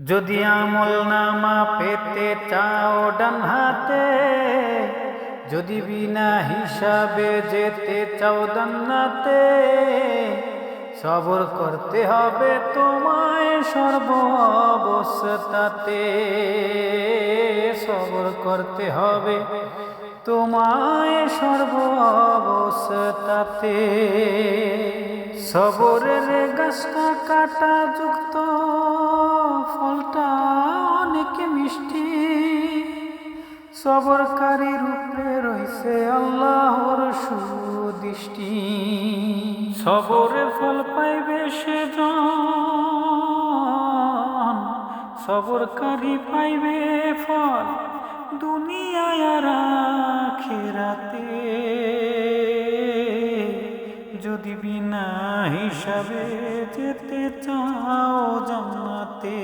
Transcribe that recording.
যদি আমল নামা পেতে চাও ডান হাতে, যদি বিনা হিসাবে যেতে চাও দান্নাতে সবর করতে হবে তোমায় সর্ব অবস্থাতে সবর করতে হবে তোমায় সর্ব অবস্থাতে সবরের গাছটা কাটা যুক্ত মিষ্টি। সবরকারী রূপে রয়েছে আল্লাহর সুদৃষ্টি। সবরে ফল পাইবে সে সবরকারী পাইবে ফল দুনিয়ায় আর আখিরাতে। যদি বিনা হিসাবে যেতে চাও জান্নাতে